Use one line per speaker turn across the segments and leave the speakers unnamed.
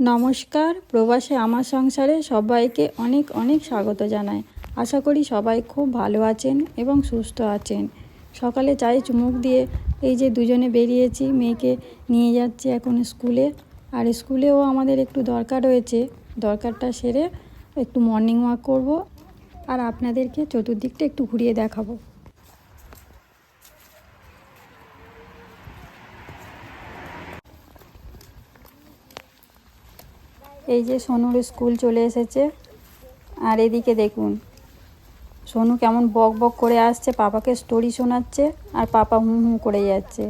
নমস্কার। প্রবাসে আমার সংসারে সবাইকে অনেক অনেক স্বাগত জানাই। আশা করি সবাই খুব ভালো আছেন এবং সুস্থ আছেন। সকালে চায়ে চুমুক দিয়ে এই যে দুজনে বেরিয়েছি, মেয়েকে নিয়ে যাচ্ছে এখন স্কুলে। আর স্কুলেও আমাদের একটু দরকার রয়েছে। দরকারটা সেরে একটু মর্নিং ওয়াক করব। আর আপনাদেরকে চতুর্দিকটা একটু ঘুরিয়ে দেখাবো। এই যে সোনুর স্কুল চলে এসেছে। আর এদিকে দেখুন, সোনু কেমন বক বক করে আসছে, পাপাকে স্টোরি শোনাচ্ছে, আর পাপা হুম হুম করে যাচ্ছে।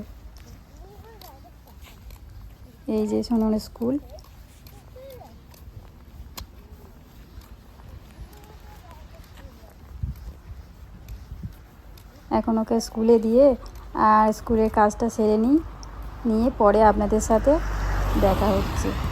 এই যে সোনুর স্কুল। এখন ওকে স্কুলে দিয়ে আর স্কুলের কাজটা সেরে নিই, নিয়ে পরে আপনাদের সাথে দেখা হচ্ছে।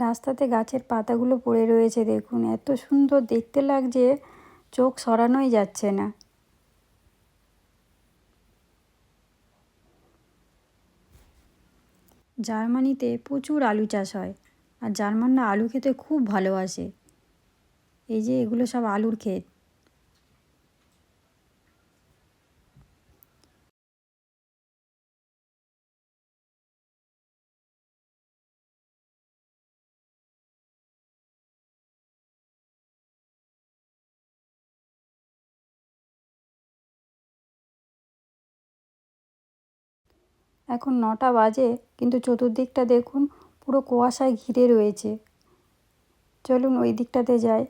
রাস্তাতে গাছের পাতাগুলো পড়ে রয়েছে দেখুন। এত সুন্দর দেখতে লাগছে, চোখ সরানোই যাচ্ছে না। জার্মানিতে প্রচুর আলু চাষ হয় আর জার্মানরা আলু খেতে খুব ভালোবাসে। এই যে এগুলো সব আলুর ক্ষেত। এখন নটা বাজে, কিন্তু চতুর্দিকটা দেখুন পুরো কুয়াশায় ঘিরে রয়েছে। চলুন ওই দিকটাতে যাই।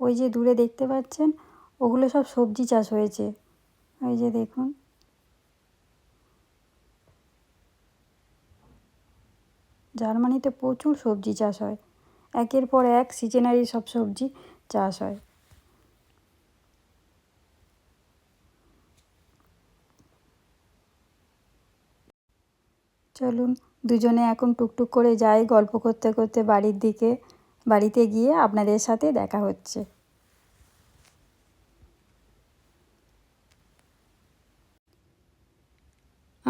ওই যে দূরে দেখতে পাচ্ছেন, ওগুলো সব সবজি চাষ হয়েছে। ওই যে দেখুন। জার্মানিতে প্রচুর সবজি চাষ হয়। একের পর এক সিজনারি সব সবজি চাষ হয়। চলুন দুজনে এখন টুকটুক করে যাই গল্প করতে করতে বাড়ির দিকে, বাড়িতে গিয়ে আপনাদের সাথে দেখা হচ্ছে।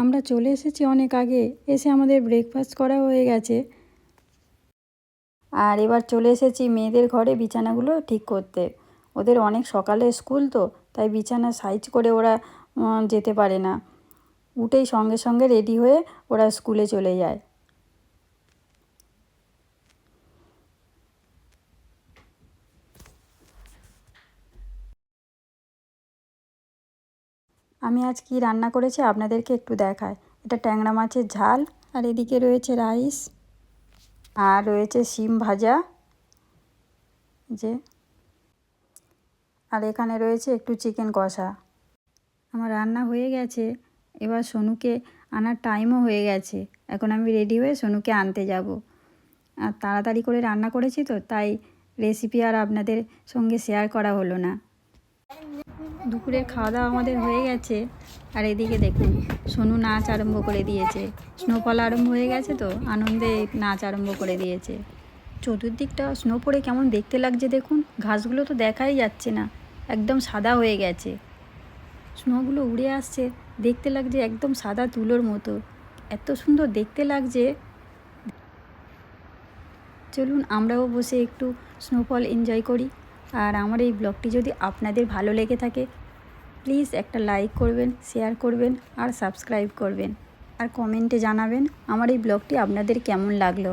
আমরা চলে এসেছি অনেক আগে। এসে আমাদের ব্রেকফাস্ট করা হয়ে গেছে। আর এবার চলে এসেছি মেয়েদের ঘরে বিছানাগুলো ঠিক করতে। ওদের অনেক সকালে স্কুল তো, তাই বিছানা সাইজ করে ওরা যেতে পারে না। উঠেই সঙ্গে সঙ্গে রেডি হয়ে ওরা স্কুলে চলে যায়। আমি আজ কি রান্না করেছি আপনাদেরকে একটু দেখায় এটা ট্যাংরা মাছের ঝাল, আর এদিকে রয়েছে রাইস, আর রয়েছে শিম ভাজা, যে, আর এখানে রয়েছে একটু চিকেন কষা। আমার রান্না হয়ে গেছে। এবার সোনুকে আনার টাইমও হয়ে গেছে। এখন আমি রেডি হয়ে সোনুকে আনতে যাব। আর তাড়াতাড়ি করে রান্না করেছি তো, তাই রেসিপি আর আপনাদের সঙ্গে শেয়ার করা হলো না। দুপুরের খাওয়া দাওয়া আমাদের হয়ে গেছে। আর এদিকে দেখুন, সোনু নাচ আরম্ভ করে দিয়েছে। স্নোফল আরম্ভ হয়ে গেছে তো, আনন্দে নাচ আরম্ভ করে দিয়েছে। চতুর্দিকটা স্নো পড়ে কেমন দেখতে লাগছে দেখুন, ঘাসগুলো তো দেখাই যাচ্ছে না, একদম সাদা হয়ে গেছে। স্নোগুলো উড়ে আসছে, দেখতে লাগছে একদম সাদা তুলোর মতো। এত সুন্দর দেখতে লাগছে। চলুন আমরাও বসে একটু স্নোফল এনজয় করি। আর আমার এই ব্লগটি যদি আপনাদের ভালো লেগে থাকে প্লিজ একটা লাইক করবেন শেয়ার করবেন আর সাবস্ক্রাইব করবেন। আর কমেন্টে জানাবেন আমার এই ব্লগটি আপনাদের কেমন লাগল।